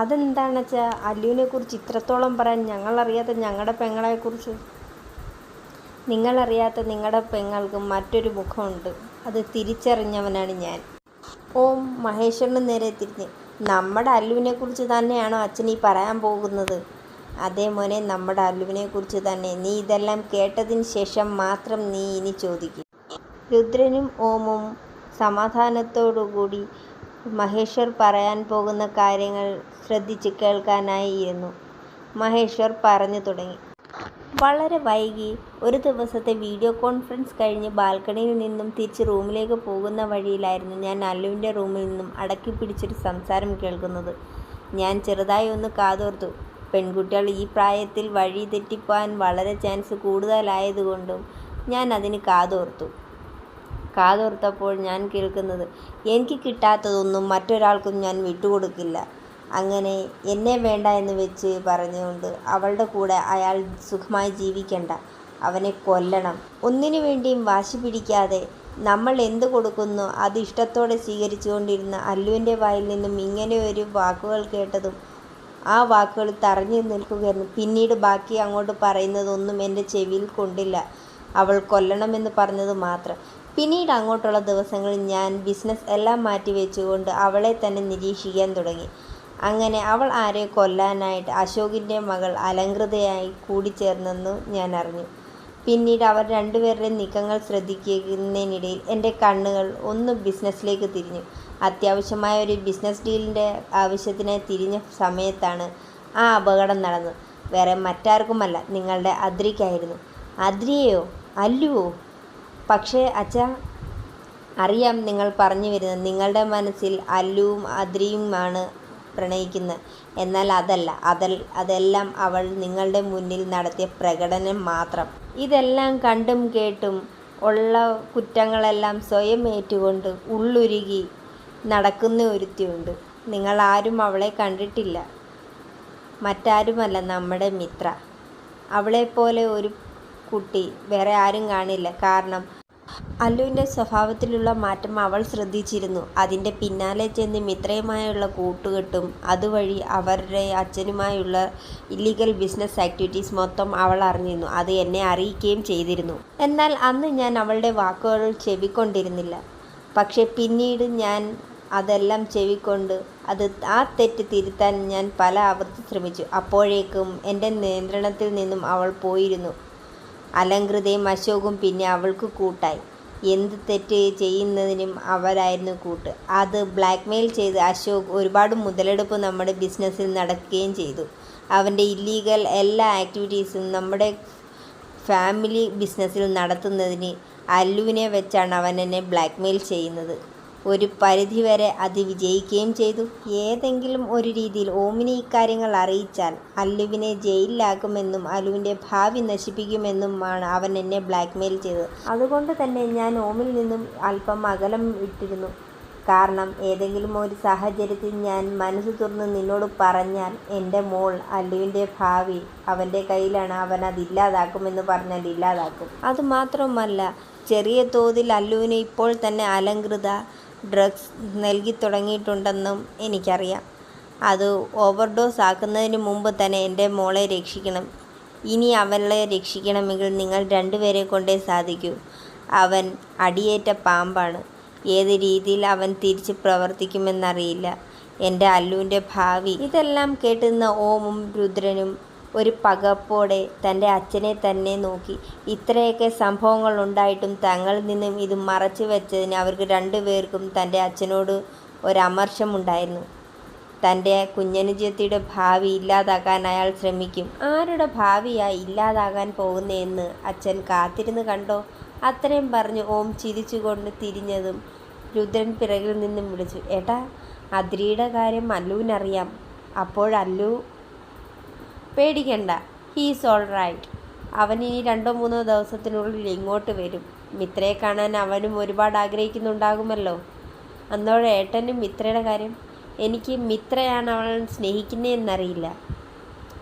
അതെന്താണെന്ന് വെച്ചാൽ അല്ലുവിനെ കുറിച്ച് ഇത്രത്തോളം പറയാൻ ഞങ്ങളറിയാത്ത ഞങ്ങളുടെ പെങ്ങളെക്കുറിച്ച് നിങ്ങളറിയാത്ത നിങ്ങളുടെ പെങ്ങൾക്ക് മറ്റൊരു മുഖമുണ്ട്. അത് തിരിച്ചറിഞ്ഞവനാണ് ഞാൻ. ഓം മഹേശ്വരന് നേരെ തിരിഞ്ഞ്. നമ്മുടെ അല്ലുവിനെ കുറിച്ച് തന്നെയാണോ അച്ഛൻ ഈ പറയാൻ പോകുന്നത്? അതേ മോനെ നമ്മുടെ അല്ലുവിനെ കുറിച്ച് തന്നെ. നീ ഇതെല്ലാം കേട്ടതിന് ശേഷം മാത്രം നീ ഇനി ചോദിക്കും. രുദ്രനും ഓമും സമാധാനത്തോടുകൂടി മഹേശ്വർ പറയാൻ പോകുന്ന കാര്യങ്ങൾ ശ്രദ്ധിച്ച് കേൾക്കാനായി ഇരുന്നു മഹേശ്വർ പറഞ്ഞു തുടങ്ങി. വളരെ വൈകി. ഒരു ദിവസത്തെ വീഡിയോ കോൺഫറൻസ് കഴിഞ്ഞ് ബാൽക്കണിയിൽ നിന്നും തിരിച്ച് റൂമിലേക്ക് പോകുന്ന വഴിയിലായിരുന്നു ഞാൻ അല്ലുവിന്റെ റൂമിൽ നിന്നും അടക്കി പിടിച്ചൊരു സംസാരം കേൾക്കുന്നത്. ഞാൻ ചെറുതായി ഒന്ന് കാതോർത്തു. പെൺകുട്ടികൾ ഈ പ്രായത്തിൽ വഴി തെറ്റിപ്പോൻ വളരെ ചാൻസ് കൂടുതലായതുകൊണ്ടും ഞാൻ അതിന് കാതോർത്തു. കാതോർത്തപ്പോൾ ഞാൻ കേൾക്കുന്നത് എനിക്ക് കിട്ടാത്തതൊന്നും മറ്റൊരാൾക്കും ഞാൻ വിട്ടുകൊടുക്കില്ല. അങ്ങനെ എന്നെ വേണ്ട എന്ന് വെച്ച് പറഞ്ഞുകൊണ്ട് അവളുടെ കൂടെ അയാൾ സുഖമായി ജീവിക്കണ്ട. അവനെ കൊല്ലണം. ഒന്നിനു വേണ്ടിയും വാശി പിടിക്കാതെ നമ്മൾ എന്ത് കൊടുക്കുന്നു അത് ഇഷ്ടത്തോടെ സ്വീകരിച്ചുകൊണ്ടിരുന്ന അല്ലുവിന്റെ വായിൽ നിന്നും ഇങ്ങനെ ഒരു വാക്കുകൾ കേട്ടതും ആ വാക്കുകൾ തറഞ്ഞു നിൽക്കുകയായിരുന്നു. പിന്നീട് ബാക്കി അങ്ങോട്ട് പറയുന്നതൊന്നും എന്റെ ചെവിയിൽ കൊണ്ടില്ല. അവൾ കൊല്ലണമെന്ന് പറഞ്ഞത് മാത്രം. പിന്നീട് അങ്ങോട്ടുള്ള ദിവസങ്ങളിൽ ഞാൻ ബിസിനസ് എല്ലാം മാറ്റി വെച്ചുകൊണ്ട് അവളെ തന്നെ നിരീക്ഷിക്കാൻ തുടങ്ങി. അങ്ങനെ അവൾ ആരെ കൊല്ലാനായിട്ട് അശോകിന്റെ മകൾ അലങ്കൃതയായി കൂടിച്ചേർന്നെന്നു ഞാൻ അറിഞ്ഞു. പിന്നീട് അവർ രണ്ടുപേരുടെ നീക്കങ്ങൾ ശ്രദ്ധിക്കുന്നതിനിടയിൽ എന്റെ കണ്ണുകൾ ഒന്ന് ബിസിനസ്സിലേക്ക് തിരിഞ്ഞു. അത്യാവശ്യമായ ഒരു ബിസിനസ് ഡീലിന്റെ ആവശ്യത്തിന് തിരിഞ്ഞ സമയത്താണ് ആ അപകടം നടന്നത്. വേറെ മറ്റാർക്കുമല്ല നിങ്ങളുടെ അദ്രിക്കായിരുന്നു അദ്രിയെയോ അല്ലുവോ? പക്ഷേ അച്ഛാ അറിയാം നിങ്ങൾ പറഞ്ഞു വരുന്നത്. നിങ്ങളുടെ മനസ്സിൽ അല്ലുവും അദ്രിയുമാണ് പ്രണയിക്കുന്നത്. എന്നാൽ അതല്ല അതൽ അതെല്ലാം അവൾ നിങ്ങളുടെ മുന്നിൽ നടത്തിയ പ്രകടനം മാത്രം. ഇതെല്ലാം കണ്ടും കേട്ടും ഉള്ള കുറ്റങ്ങളെല്ലാം സ്വയം ഏറ്റുകൊണ്ട് ഉള്ളുരുകി നടക്കുന്ന ഒരുത്തിയുണ്ട്. നിങ്ങൾ ആരും അവളെ കണ്ടിട്ടില്ല. മറ്റാരുമല്ല നമ്മുടെ മിത്ര. അവളെപ്പോലെ ഒരു കുട്ടി വേറെ ആരും കാണില്ല. കാരണം അല്ലുവിന്റെ സ്വഭാവത്തിലുള്ള മാറ്റം അവൾ ശ്രദ്ധിച്ചിരുന്നു. അതിന്റെ പിന്നാലെ ചെന്ന് മിത്രയുമായുള്ള കൂട്ടുകെട്ടും അതുവഴി അവരുടെ അച്ഛനുമായുള്ള ഇല്ലീഗൽ ബിസിനസ് ആക്ടിവിറ്റീസ് മൊത്തം അവൾ അറിഞ്ഞിരുന്നു. അത് എന്നെ അറിയിക്കുകയും ചെയ്തിരുന്നു. എന്നാൽ അന്ന് ഞാൻ അവളുടെ വാക്കുകൾ ചെവിക്കൊണ്ടിരുന്നില്ല. പക്ഷേ പിന്നീട് ഞാൻ അതെല്ലാം ചെവിക്കൊണ്ട് അത് ആ തെറ്റ് തിരുത്താൻ ഞാൻ പല ആവർത്തി ശ്രമിച്ചു. അപ്പോഴേക്കും എന്റെ നിയന്ത്രണത്തിൽ നിന്നും അവൾ പോയിരുന്നു. അലങ്കൃതയും അശോകും പിന്നെ അവൾക്ക് കൂട്ടായി. എന്ത് തെറ്റ് ചെയ്യുന്നതിനും അവരായിരുന്നു കൂട്ട്. അത് ബ്ലാക്ക്മെയിൽ ചെയ്ത് അശോക് ഒരുപാട് മുതലെടുപ്പ് നമ്മുടെ ബിസിനസ്സിൽ നടക്കുകയും ചെയ്തു. അവന്റെ ഇല്ലീഗൽ എല്ലാ ആക്ടിവിറ്റീസും നമ്മുടെ ഫാമിലി ബിസിനസ്സിൽ നടത്തുന്നതിന് അല്ലുവിനെ വെച്ചാണ് അവൻ എന്നെ ബ്ലാക്ക്മെയിൽ ചെയ്യുന്നത്. ഒരു പരിധിവരെ അത് വിജയിക്കുകയും ചെയ്തു. ഏതെങ്കിലും ഒരു രീതിയിൽ ഓമിനെ ഇക്കാര്യങ്ങൾ അറിയിച്ചാൽ അല്ലുവിനെ ജയിലിലാക്കുമെന്നും അല്ലുവിന്റെ ഭാവി നശിപ്പിക്കുമെന്നുമാണ് അവൻ എന്നെ ബ്ലാക്ക്മെയിൽ ചെയ്തത്. അതുകൊണ്ട് തന്നെ ഞാൻ ഓമിൽ നിന്നും അല്പം അകലം ഇട്ടിരുന്നു കാരണം ഏതെങ്കിലും ഒരു സാഹചര്യത്തിൽ ഞാൻ മനസ്സ് തുറന്ന് നിന്നോട് പറഞ്ഞാൽ എന്റെ മോൾ അല്ലുവിന്റെ ഭാവി അവന്റെ കയ്യിലാണ്. അവൻ അത് ഇല്ലാതാക്കുമെന്ന് പറഞ്ഞാൽ ഇല്ലാതാക്കും. അതുമാത്രമല്ല ചെറിയ തോതിൽ അല്ലുവിനെ ഇപ്പോൾ തന്നെ അലങ്കൃത ഡ്രഗ്സ് നൽകി തുടങ്ങിയിട്ടുണ്ടെന്നും എനിക്കറിയാം. അത് ഓവർഡോസ് ആക്കുന്നതിന് മുമ്പ് തന്നെ എന്റെ മോളെ രക്ഷിക്കണം. ഇനി അവളെ രക്ഷിക്കണമെങ്കിൽ നിങ്ങൾ രണ്ടുപേരെ കൊണ്ടേ സാധിക്കൂ. അവൻ അടിയേറ്റ പാമ്പാണ്. ഏത് രീതിയിൽ അവൻ തിരിച്ച് പ്രവർത്തിക്കുമെന്നറിയില്ല. എന്റെ അല്ലുവിന്റെ ഭാവി. ഇതെല്ലാം കേട്ടുന്ന ഓമും രുദ്രനും ഒരു പകപ്പോടെ തന്റെ അച്ഛനെ തന്നെ നോക്കി. ഇത്രയൊക്കെ സംഭവങ്ങൾ ഉണ്ടായിട്ടും തങ്ങളിൽ നിന്നും ഇത് മറച്ചു വെച്ചതിന് അവർക്ക് രണ്ടുപേർക്കും തന്റെ അച്ഛനോട് ഒരമർഷമുണ്ടായിരുന്നു തന്റെ കുഞ്ഞനുജത്തിയുടെ ഭാവി ഇല്ലാതാക്കാൻ അയാൾ ശ്രമിക്കും. ആരുടെ ഭാവിയാ ഇല്ലാതാകാൻ പോകുന്നതെന്ന് അച്ഛൻ കാത്തിരുന്ന് കണ്ടോ? അത്രയും പറഞ്ഞ് ഓം ചിരിച്ചുകൊണ്ട് തിരിഞ്ഞതും രുദ്രൻ പിറകിൽ നിന്നും വിളിച്ചു ഏട്ടാ അദ്രിയുടെ കാര്യം അല്ലുവിനറിയാം. അപ്പോൾ അല്ലു പേടിക്കണ്ട. ഹീസ് ഓൾ റൈറ്റ് അവൻ ഇനി രണ്ടോ മൂന്നോ ദിവസത്തിനുള്ളിൽ ഇങ്ങോട്ട് വരും. മിത്രയെ കാണാൻ അവനും ഒരുപാട് ആഗ്രഹിക്കുന്നുണ്ടാകുമല്ലോ. അന്നോടെ ഏട്ടനും മിത്രയുടെ കാര്യം. എനിക്ക് മിത്രയാണ് അവൾ സ്നേഹിക്കുന്നതെന്നറിയില്ല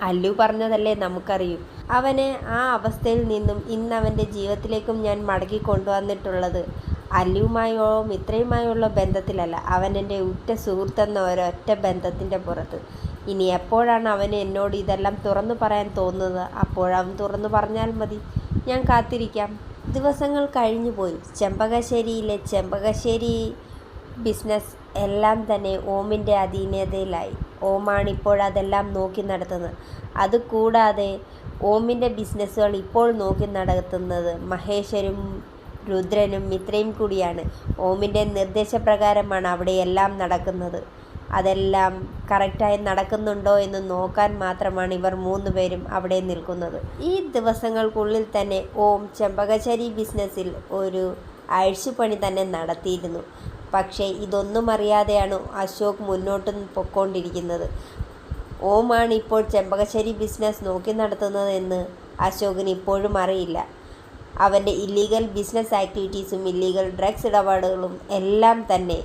അല്ലു പറഞ്ഞതല്ലേ നമുക്കറിയൂ. അവനെ ആ അവസ്ഥയിൽ നിന്നും ഇന്ന് അവന്റെ ജീവിതത്തിലേക്കും ഞാൻ മടക്കി കൊണ്ടുവന്നിട്ടുള്ളത്. അല്ലുവുമായോ മിത്രയുമായുള്ള ബന്ധത്തിലല്ല. അവൻ എന്റെ ഉറ്റ സുഹൃത്തെന്ന ഒരൊറ്റ ബന്ധത്തിന്റെ പുറത്ത്. ഇനി എപ്പോഴാണ് അവന് എന്നോട് ഇതെല്ലാം തുറന്നു പറയാൻ തോന്നുന്നത്? അപ്പോഴവൻ തുറന്നു പറഞ്ഞാൽ മതി. ഞാൻ കാത്തിരിക്കാം. ദിവസങ്ങൾ കഴിഞ്ഞു പോയി. ചെമ്പകശ്ശേരിയിലെ ചെമ്പകശ്ശേരി ബിസിനസ് എല്ലാം തന്നെ ഓമിന്റെ അധീനതയിലായി. ഓമാണ് ഇപ്പോഴതെല്ലാം നോക്കി നടത്തുന്നത്. അതുകൂടാതെ ഓമിന്റെ ബിസിനസ്സുകൾ ഇപ്പോൾ നോക്കി നടത്തുന്നത് മഹേശ്വരും രുദ്രനും ഇത്രയും കൂടിയാണ്. ഓമിന്റെ നിർദ്ദേശപ്രകാരമാണ് അവിടെ എല്ലാം നടക്കുന്നത്. അതെല്ലാം കറക്റ്റായി നടക്കുന്നുണ്ടോ എന്ന് നോക്കാൻ മാത്രമാണ് ഇവർ മൂന്ന് പേരും അവിടെ നിൽക്കുന്നത്. ഈ ദിവസങ്ങൾക്കുള്ളിൽ തന്നെ ഓം ചെമ്പകശ്ശേരി ബിസിനസ്സിൽ ഒരു അഴിച്ചുപണി തന്നെ നടത്തിയിരുന്നു. പക്ഷേ ഇതൊന്നും അറിയാതെയാണ് അശോക് മുന്നോട്ട് പൊക്കോണ്ടിരിക്കുന്നത്. ഓമാണ് ഇപ്പോൾ ചെമ്പകശ്ശേരി ബിസിനസ് നോക്കി നടത്തുന്നതെന്ന് അശോകിന് ഇപ്പോഴും അറിയില്ല. അവന്റെ ഇല്ലീഗൽ ബിസിനസ് ആക്ടിവിറ്റീസും ഇല്ലീഗൽ ഡ്രഗ്സ് ഇടപാടുകളും എല്ലാം തന്നെ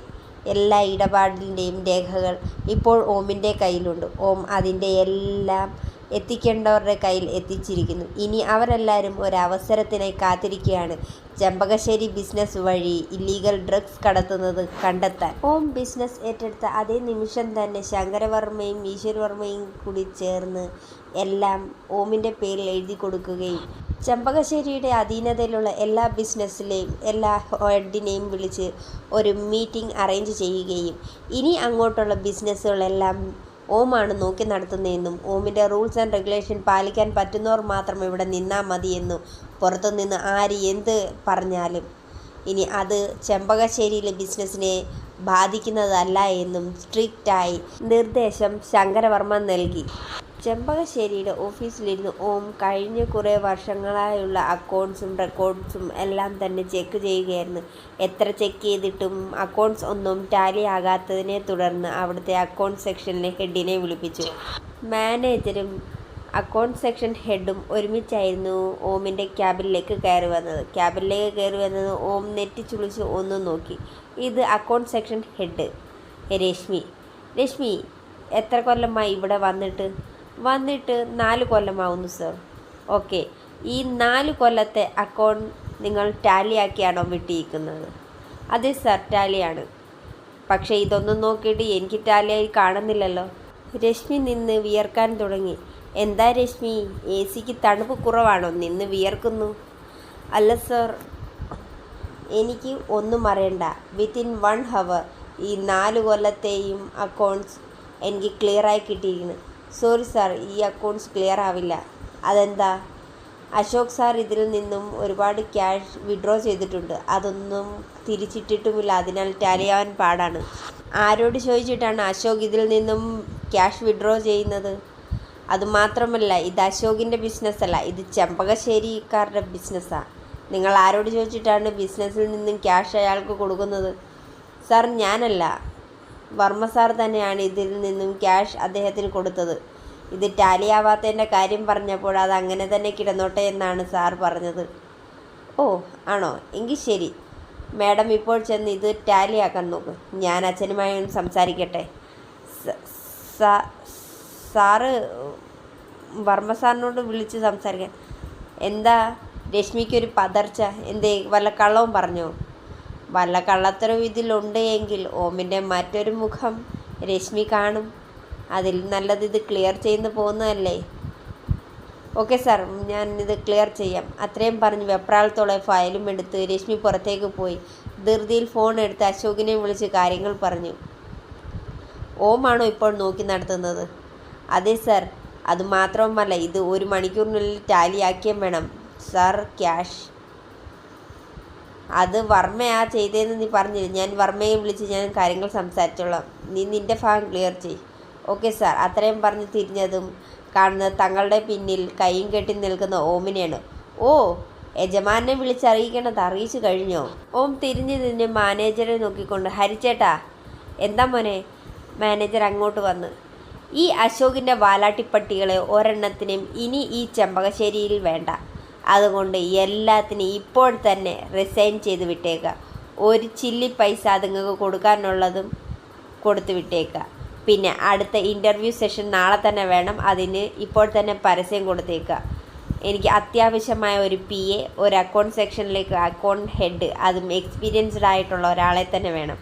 എല്ലാ ഇടപാടിന്റെയും രേഖകൾ ഇപ്പോൾ ഓമിന്റെ കയ്യിലുണ്ട്. ഓം അതിന്റെ എല്ലാം എത്തിക്കേണ്ടവരുടെ കയ്യിൽ എത്തിച്ചിരിക്കുന്നു. ഇനി അവരെല്ലാവരും ഒരവസരത്തിനായി കാത്തിരിക്കുകയാണ്. ചെമ്പകശ്ശേരി ബിസിനസ് വഴി ഇല്ലീഗൽ ഡ്രഗ്സ് കടത്തുന്നത് കണ്ടെത്താൻ. ഓം ബിസിനസ് ഏറ്റെടുത്ത അതേ നിമിഷം തന്നെ ശങ്കരവർമ്മയും ഈശ്വരവർമ്മയും കൂടി ചേർന്ന് എല്ലാം ഓമിന്റെ പേരിൽ എഴുതി കൊടുക്കുകയും ചെമ്പകശ്ശേരിയുടെ അധീനതയിലുള്ള എല്ലാ ബിസിനസ്സിലെയും എല്ലാ ഹെഡിനെയും വിളിച്ച് ഒരു മീറ്റിംഗ് അറേഞ്ച് ചെയ്യുകയും ഇനി അങ്ങോട്ടുള്ള ബിസിനസ്സുകളെല്ലാം ഓമാണ് നോക്കി നടത്തുന്നതെന്നും ഓമിന്റെ റൂൾസ് ആൻഡ് റെഗുലേഷൻ പാലിക്കാൻ പറ്റുന്നവർ മാത്രം ഇവിടെ നിന്നാൽ മതിയെന്നും പുറത്തുനിന്ന് ആര് എന്ത് പറഞ്ഞാലും. ഇനി അത് ചെമ്പകശ്ശേരിയിലെ ബിസിനസ്സിനെ ബാധിക്കുന്നതല്ല എന്നും സ്ട്രിക്റ്റായി നിർദ്ദേശം ശങ്കരവർമ്മ നൽകി. ചെമ്പകശ്ശേരിയുടെ ഓഫീസിലിരുന്ന് ഓം കഴിഞ്ഞ കുറേ വർഷങ്ങളായുള്ള അക്കൗണ്ട്സും റെക്കോർഡ്സും എല്ലാം തന്നെ ചെക്ക് ചെയ്യുകയായിരുന്നു. എത്ര ചെക്ക് ചെയ്തിട്ടും അക്കൗണ്ട്സ് ഒന്നും ടാലി ആകാത്തതിനെ തുടർന്ന് അവിടുത്തെ അക്കൗണ്ട് സെക്ഷനിലെ ഹെഡിനെ വിളിപ്പിച്ചു. മാനേജരും അക്കൗണ്ട് സെക്ഷൻ ഹെഡും ഒരുമിച്ചായിരുന്നു ഓമിന്റെ ക്യാബിനിലേക്ക് കയറി വന്നത്. ക്യാബിനിലേക്ക് കയറി വന്നത് ഓം നെറ്റി ചുളിച്ച് ഒന്ന് നോക്കി. ഇത് account section head Reshmi. Reshmi എത്ര കൊല്ലമായി ഇവിടെ വന്നിട്ട്? വന്നിട്ട് നാല് കൊല്ലമാവുന്നു സർ ഓക്കെ ഈ നാല് കൊല്ലത്തെ അക്കൗണ്ട് നിങ്ങൾ ടാലിയാക്കിയാണോ വിട്ടിരിക്കുന്നത്? അതെ സർ ടാലിയാണ് പക്ഷേ ഇതൊന്നും നോക്കിയിട്ട് എനിക്ക് ടാലിയായി കാണുന്നില്ലല്ലോ. രശ്മി നിന്ന് വിയർക്കാൻ തുടങ്ങി. എന്താ രശ്മി? എ സിക്ക് തണുപ്പ് കുറവാണോ? നിന്ന് വിയർക്കുന്നു. അല്ല സർ എനിക്ക് ഒന്നും അറിയണ്ട. വിത്തിൻ വൺ ഹവർ ഈ നാല് കൊല്ലത്തെയും അക്കൗണ്ട്സ് എനിക്ക് ക്ലിയറായി കിട്ടിയിരിക്കുന്നു. സോറി സാർ ഈ അക്കൗണ്ട്സ് ക്ലിയർ ആവില്ല. അതെന്താ? അശോക് സാർ ഇതിൽ നിന്നും ഒരുപാട് ക്യാഷ് വിഡ്രോ ചെയ്തിട്ടുണ്ട്. അതൊന്നും തിരിച്ചിട്ടിട്ടുമില്ല. അതിനാൽ ടാലി ആവാൻ പാടാണ്. ആരോട് ചോദിച്ചിട്ടാണ് അശോക് ഇതിൽ നിന്നും ക്യാഷ് വിഡ്രോ ചെയ്യുന്നത്? അതുമാത്രമല്ല ഇത് അശോകിന്റെ ബിസിനസ്സല്ല ഇത് ചെമ്പകശ്ശേരിക്കാരുടെ ബിസിനസ്സാണ് നിങ്ങൾ ആരോട് ചോദിച്ചിട്ടാണ് ബിസിനസ്സിൽ നിന്നും ക്യാഷ് അയാൾക്ക് കൊടുക്കുന്നത്? സാർ ഞാനല്ല. വർമ്മ സാർ തന്നെയാണ് ഇതിൽ നിന്നും ക്യാഷ് അദ്ദേഹത്തിന് കൊടുത്തത്. ഇത് ടാലി ആവാത്തതിന്റെ കാര്യം പറഞ്ഞപ്പോൾ അത് അങ്ങനെ തന്നെ കിടന്നോട്ടെ എന്നാണ് സാർ പറഞ്ഞത്. ഓ ആണോ? എങ്കിൽ ശരി. മാഡം ഇപ്പോൾ ചെന്ന് ഇത് ടാലിയാക്കാൻ നോക്കും ഞാൻ അച്ഛനുമായി സംസാരിക്കട്ടെ. സാറ് വർമ്മ സാറിനോട് വിളിച്ച് സംസാരിക്കാൻ. എന്താ? രശ്മിക്കൊരു പതർച്ച. എന്തേ? വല്ല കള്ളവും പറഞ്ഞോ? വല്ല കള്ളത്തരവും ഇതിലുണ്ട് എങ്കിൽ ഓമിന്റെ മറ്റൊരു മുഖം രശ്മി കാണും. അതിൽ നല്ലത് ഇത് ക്ലിയർ ചെയ്യുന്നു പോകുന്നതല്ലേ? ഓക്കെ സാർ ഞാൻ ഇത് ക്ലിയർ ചെയ്യാം. അത്രയും പറഞ്ഞ്. വെപ്രാളത്തോടെ ഫയലും എടുത്ത് രശ്മി പുറത്തേക്ക് പോയി. ധൃതിയിൽ ഫോൺ എടുത്ത് അശോകിനെ വിളിച്ച് കാര്യങ്ങൾ പറഞ്ഞു. ഓമാണോ ഇപ്പോൾ നോക്കി നടത്തുന്നത്? അതെ സാർ അതുമാത്രവുമല്ല ഇത് ഒരു മണിക്കൂറിനുള്ളിൽ ടാലിയാക്കിയും വേണം. സാർ ക്യാഷ് അത് വർമ്മയാ ചെയ്തതെന്ന് നീ പറഞ്ഞില്ല? ഞാൻ വർമ്മയെ വിളിച്ച് ഞാൻ കാര്യങ്ങൾ സംസാരിച്ചോളാം. നീ നിന്റെ ഭാഗം ക്ലിയർ ചെയ് ഓക്കെ സാർ അത്രയും പറഞ്ഞ് തിരിഞ്ഞതും കാണുന്നത് തങ്ങളുടെ പിന്നിൽ കൈയും കെട്ടി നിൽക്കുന്ന ഓമിനെയാണ്. ഓ യജമാനെ വിളിച്ചറിയിക്കണത് അറിയിച്ചു കഴിഞ്ഞോ? ഓം തിരിഞ്ഞു നിന്ന് മാനേജറെ നോക്കിക്കൊണ്ട് ഹരിച്ചേട്ടാ എന്താ മോനെ? മാനേജർ അങ്ങോട്ട് വന്ന് ഈ അശോകിന്റെ വാലാട്ടിപ്പട്ടികളെ ഒരെണ്ണത്തിനും ഇനി ഈ ചെമ്പകശ്ശേരിയിൽ വേണ്ട. അതുകൊണ്ട് എല്ലാത്തിനും ഇപ്പോൾ തന്നെ റിസൈൻ ചെയ്ത് വിട്ടേക്കുക ഒരു ചില്ലി പൈസ അതുങ്ങൾക്ക് കൊടുക്കാനുള്ളതും കൊടുത്തു വിട്ടേക്കുക പിന്നെ അടുത്ത ഇന്റർവ്യൂ സെഷൻ നാളെ തന്നെ വേണം. അതിന് ഇപ്പോൾ തന്നെ പരസ്യം കൊടുത്തേക്കുക എനിക്ക് അത്യാവശ്യമായ ഒരു പി എ ഒരു അക്കൗണ്ട് സെക്ഷനിലേക്ക് അക്കൗണ്ട് ഹെഡ് അതും എക്സ്പീരിയൻസ്ഡ് ആയിട്ടുള്ള ഒരാളെ തന്നെ വേണം.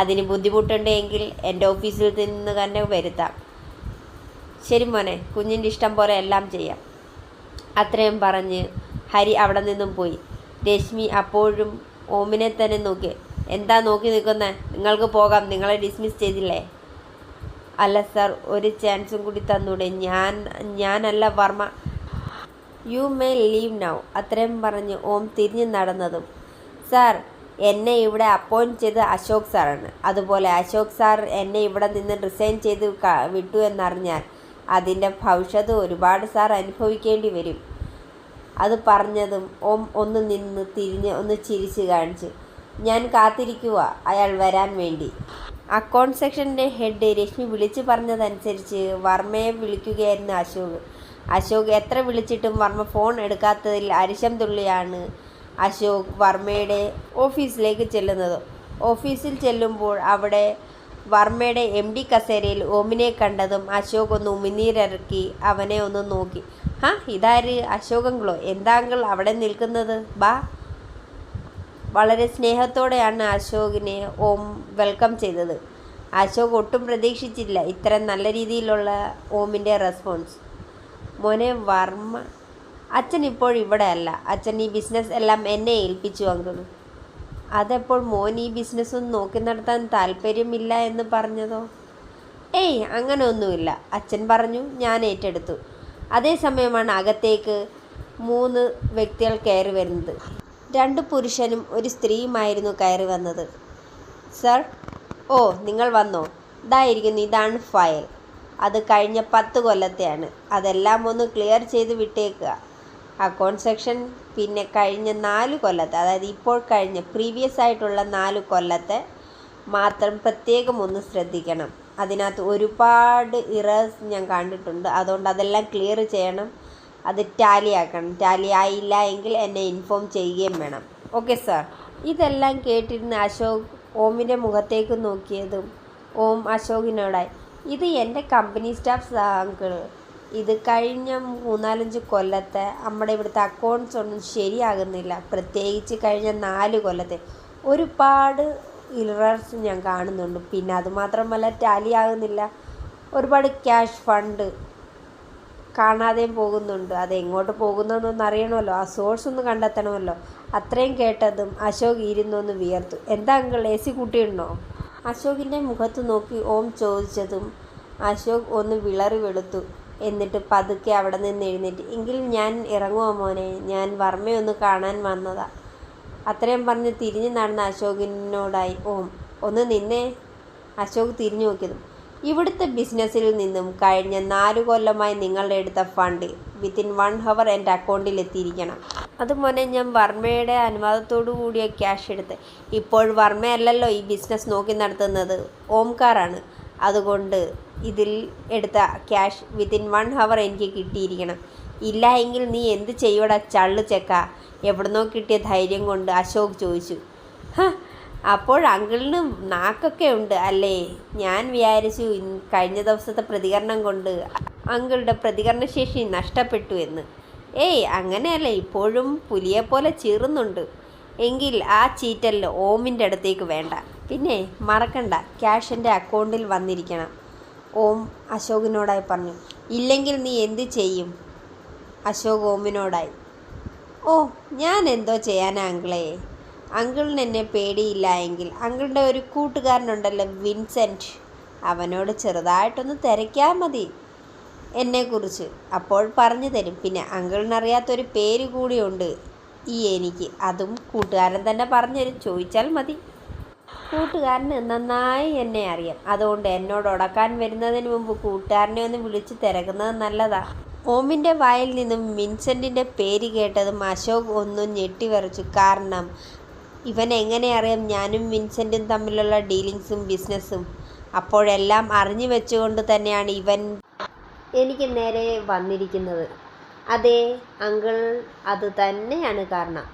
അതിന് ബുദ്ധിമുട്ടുണ്ടെങ്കിൽ എന്റെ ഓഫീസിൽ നിന്ന് തന്നെ വരുത്താം. ശരി മോനെ കുഞ്ഞിന്റെ ഇഷ്ടം പോലെ എല്ലാം ചെയ്യാം. അത്രയും പറഞ്ഞ് ഹരി അവിടെ നിന്നും പോയി. രശ്മി അപ്പോഴും ഓമിനെ തന്നെ നോക്കി. എന്താ നോക്കി നിൽക്കുന്നത് നിങ്ങൾക്ക് പോകാം. നിങ്ങളെ ഡിസ്മിസ് ചെയ്തില്ലേ? അല്ല സാർ ഒരു ചാൻസും കൂടി തന്നൂടെ. ഞാൻ ഞാനല്ല Varma. You may leave now അത്രയും പറഞ്ഞ് ഓം തിരിഞ്ഞു നടന്നതും. സാർ എന്നെ ഇവിടെ അപ്പോയിന്റ് ചെയ്ത് അശോക് സാറാണ് അതുപോലെ അശോക് സാർ എന്നെ ഇവിടെ നിന്ന് റിസൈൻ ചെയ്ത് വിട്ടു എന്നറിഞ്ഞാൽ അതിന്റെ ഭവിഷ്യത്ത് ഒരുപാട് സാർ അനുഭവിക്കേണ്ടി വരും. അത് പറഞ്ഞതും ഓം ഒന്ന് നിന്ന് തിരിഞ്ഞ് ഒന്ന് ചിരിച്ച് കാണിച്ചു ഞാൻ കാത്തിരിക്കുക അയാൾ വരാൻ വേണ്ടി. അക്കൗണ്ട് സെക്ഷന്റെ ഹെഡ് രശ്മി വിളിച്ചു പറഞ്ഞതനുസരിച്ച് വർമ്മയെ വിളിക്കുകയായിരുന്നു അശോക്. അശോക് എത്ര വിളിച്ചിട്ടും വർമ്മ ഫോൺ എടുക്കാത്തതിൽ അരിശം തുള്ളിയാണ് അശോക് വർമ്മയുടെ ഓഫീസിലേക്ക് ചെല്ലുന്നത്. ഓഫീസിൽ ചെല്ലുമ്പോൾ അവിടെ വർമ്മയുടെ എം ഡി കസേരയിൽ ഓമിനെ കണ്ടതും അശോക് ഒന്ന് ഉമിനീരിറക്കി അവനെ ഒന്ന് നോക്കി. ഹാ ഇതാര്? അശോകങ്ങളോ? എന്താങ്കൾ അവിടെ നിൽക്കുന്നത്? ബാ. വളരെ സ്നേഹത്തോടെയാണ് അശോകിനെ ഓം വെൽക്കം ചെയ്തത്. അശോക് ഒട്ടും പ്രതീക്ഷിച്ചില്ല ഇത്ര നല്ല രീതിയിലുള്ള ഓമിന്റെ റെസ്പോൺസ്. മോനെ വർമ്മ. അച്ഛൻ ഇപ്പോൾ അല്ല. അച്ഛൻ ഈ ബിസിനസ് എല്ലാം എന്നെ ഏൽപ്പിച്ചു അങ്കിൾ. അതെപ്പോൾ മോൻ ഈ ബിസിനസ്സൊന്നും നോക്കി നടത്താൻ താല്പര്യമില്ല എന്ന് പറഞ്ഞതോ? ഏയ് അങ്ങനെയൊന്നുമില്ല. അച്ഛൻ പറഞ്ഞു ഞാൻ ഏറ്റെടുത്തു. അതേസമയമാണ് അകത്തേക്ക് മൂന്ന് വ്യക്തികൾ കയറി വരുന്നത്. രണ്ട് പുരുഷനും ഒരു സ്ത്രീയുമായിരുന്നു കയറി വന്നത്. സർ ഓ നിങ്ങൾ വന്നോ? ഇതായിരിക്കുന്നു ഇതാണ് ഫയൽ. അത് കഴിഞ്ഞ പത്ത് കൊല്ലത്തെയാണ്. അതെല്ലാം ഒന്ന് ക്ലിയർ ചെയ്ത് വിട്ടേക്കുക. അക്കൗണ്ട് സെക്ഷൻ പിന്നെ കഴിഞ്ഞ നാല് കൊല്ലത്തെ അതായത് ഇപ്പോൾ കഴിഞ്ഞ പ്രീവിയസ് ആയിട്ടുള്ള നാല് കൊല്ലത്തെ മാത്രം പ്രത്യേകം ഒന്ന് ശ്രദ്ധിക്കണം. അതിനകത്ത് ഒരുപാട് ഇറേഴ്സ് ഞാൻ കണ്ടിട്ടുണ്ട്. അതുകൊണ്ട് അതെല്ലാം ക്ലിയർ ചെയ്യണം. അത് ടാലി ആക്കണം. ടാലി ആയില്ല എങ്കിൽ എന്നെ ഇൻഫോം ചെയ്യുകയും വേണം. ഓക്കെ സാർ ഇതെല്ലാം കേട്ടിരുന്ന അശോക് ഓമിന്റെ മുഖത്തേക്ക് നോക്കിയതും ഓം അശോകിനോടായി ഇത് എന്റെ കമ്പനി സ്റ്റാഫ് അങ്കിൾ ഇത് കഴിഞ്ഞ മൂന്നാലഞ്ച് കൊല്ലത്തെ നമ്മുടെ ഇവിടുത്തെ അക്കൗണ്ട്സ് ഒന്നും ശരിയാകുന്നില്ല. പ്രത്യേകിച്ച് കഴിഞ്ഞ നാല് കൊല്ലത്തെ. ഒരുപാട് ഇറർസ് ഞാൻ കാണുന്നുണ്ട്. പിന്നെ അതുമാത്രമല്ല ടാലി ആകുന്നില്ല. ഒരുപാട് ക്യാഷ് ഫണ്ട് കാണാതെയും പോകുന്നുണ്ട്. അത് എങ്ങോട്ട് പോകുന്നതെന്നൊന്ന് അറിയണമല്ലോ. ആ സോഴ്സ് ഒന്ന് കണ്ടെത്തണമല്ലോ. അത്രയും കേട്ടതും അശോക് ഇരുന്നൊന്ന് വിയർത്തു. എന്താ അങ്കിൾ എ സി കൂട്ടിയിട്ടുണ്ടോ അശോകിന്റെ മുഖത്ത് നോക്കി ഓം ചോദിച്ചതും അശോക് ഒന്ന് വിളറി വെളുത്തു എന്നിട്ട് പതുക്കെ അവിടെ നിന്ന് എഴുന്നേറ്റ്. എങ്കിൽ ഞാൻ ഇറങ്ങുമോ മോനെ? ഞാൻ വർമ്മയൊന്ന് കാണാൻ വന്നതാ. അത്രയും പറഞ്ഞ് തിരിഞ്ഞു നടന്ന അശോകിനോടായി ഓം ഒന്ന് നിന്നെ. അശോക് തിരിഞ്ഞു നോക്കിയതും ഇവിടുത്തെ ബിസിനസ്സിൽ നിന്നും കഴിഞ്ഞ നാലു കൊല്ലമായി നിങ്ങളുടെ എടുത്ത ഫണ്ട് വിത്തിൻ വൺ ഹവർ എന്റെ അക്കൗണ്ടിൽ എത്തിയിരിക്കണം. അത് മോനെ ഞാൻ വർമ്മയുടെ അനുവാദത്തോടു കൂടിയ ക്യാഷ് എടുത്ത്. ഇപ്പോൾ വർമ്മയല്ലല്ലോ ഈ ബിസിനസ് നോക്കി നടത്തുന്നത്. ഓംകാറാണ്. അതുകൊണ്ട് ഇതിൽ എടുത്ത ക്യാഷ് വിത്തിൻ വൺ ഹവർ എനിക്ക് കിട്ടിയിരിക്കണം. ഇല്ല എങ്കിൽ നീ എന്ത് ചെയ്യൂടാ? ചള്ളു ചെക്ക. എവിടുന്നോ കിട്ടിയ ധൈര്യം കൊണ്ട് അശോക് ചോദിച്ചു. അപ്പോൾ അങ്കിളിന് നാക്കൊക്കെ ഉണ്ട് അല്ലേ? ഞാൻ വിചാരിച്ചു കഴിഞ്ഞ ദിവസത്തെ പ്രതികരണം കൊണ്ട് അങ്കിളുടെ പ്രതികരണശേഷി നഷ്ടപ്പെട്ടു എന്ന്. ഏയ് അങ്ങനെയല്ല. ഇപ്പോഴും പുലിയെപ്പോലെ ചീറുന്നുണ്ട്. എങ്കിൽ ആ ചീറ്റൽ ഓമിന്റെ അടുത്തേക്ക് വേണ്ട. പിന്നെ മറക്കണ്ട ക്യാഷ് എന്റെ അക്കൗണ്ടിൽ വന്നിരിക്കണം. ഓം അശോകിനോടായി പറഞ്ഞു. ഇല്ലെങ്കിൽ നീ എന്ത് ചെയ്യും? അശോക് ഓമിനോടായി. ഓ ഞാൻ എന്തോ ചെയ്യാനാ അങ്കിളെ? അങ്കിളിന് എന്നെ പേടിയില്ല എങ്കിൽ അങ്കിളുടെ ഒരു കൂട്ടുകാരനുണ്ടല്ലോ വിൻസെന്റ് അവനോട് ചെറുതായിട്ടൊന്ന് തിരക്കിയാൽ മതി. എന്നെക്കുറിച്ച് അപ്പോൾ പറഞ്ഞു തരും. പിന്നെ അങ്കിളിനറിയാത്തൊരു പേര് കൂടിയുണ്ട്. ഈ എനിക്ക് അതും കൂട്ടുകാരൻ തന്നെ പറഞ്ഞു ചോദിച്ചാൽ മതി. കൂട്ടുകാരന് നന്നായി എന്നെ അറിയാം. അതുകൊണ്ട് എന്നോട് ഉടക്കാൻ വരുന്നതിന് മുമ്പ് കൂട്ടുകാരനെ ഒന്ന് വിളിച്ച് തിരക്കുന്നത് നല്ലതാ. ഓമിന്റെ വായിൽ നിന്നും വിൻസെന്റിന്റെ പേര് കേട്ടതും അശോക് ഒന്നും ഞെട്ടിവരച്ചു കാരണം ഇവൻ എങ്ങനെ അറിയാം ഞാനും വിൻസെന്റും തമ്മിലുള്ള ഡീലിങ്സും ബിസിനസ്സും. അപ്പോഴെല്ലാം അറിഞ്ഞു വെച്ചുകൊണ്ട് തന്നെയാണ് ഇവൻ എനിക്ക് നേരെ വന്നിരിക്കുന്നത്. അതെ അങ്കിൾ അത് തന്നെയാണ് കാരണം.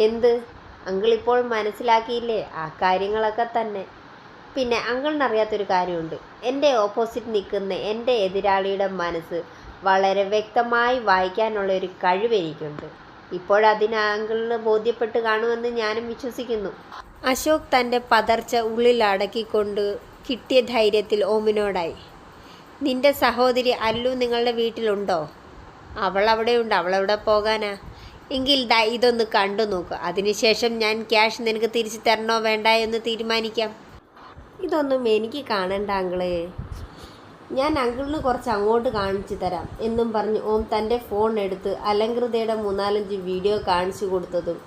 എന്ത്? അങ്കിൾ ഇപ്പോൾ മനസ്സിലാക്കിയില്ലേ ആ കാര്യങ്ങളൊക്കെ തന്നെ. പിന്നെ അങ്കിളിനറിയാത്തൊരു കാര്യമുണ്ട്. എന്റെ ഓപ്പോസിറ്റ് നിൽക്കുന്ന എന്റെ എതിരാളിയുടെ മനസ്സ് വളരെ വ്യക്തമായി വായിക്കാനുള്ള ഒരു കഴിവ് എനിക്കുണ്ട്. ഇപ്പോഴതിന് അങ്കിളിന് ബോധ്യപ്പെട്ട് കാണുമെന്ന് ഞാനും വിശ്വസിക്കുന്നു. അശോക് തന്റെ പതർച്ച ഉള്ളിൽ അടക്കിക്കൊണ്ട് കിട്ടിയ ധൈര്യത്തിൽ ഓമിനോടായി. നിന്റെ സഹോദരി അല്ലു നിങ്ങളുടെ വീട്ടിലുണ്ടോ? അവൾ അവിടെയുണ്ട്. അവളെവിടെ പോകാനാ? എങ്കിൽ ദാ ഇതൊന്ന് കണ്ടു നോക്കുക അതിനുശേഷം ഞാൻ ക്യാഷ് നിനക്ക് തിരിച്ചു തരണോ വേണ്ട എന്ന് തീരുമാനിക്കാം. ഇതൊന്നും എനിക്ക് കാണണ്ട അങ്കിളെ. ഞാൻ അങ്കിളിന് കുറച്ച് അങ്ങോട്ട് കാണിച്ചു തരാം എന്നും പറഞ്ഞ് ഓം തന്റെ ഫോൺ എടുത്ത് അലങ്കൃതയുടെ മൂന്നാലഞ്ച് വീഡിയോ കാണിച്ചു കൊടുത്തതും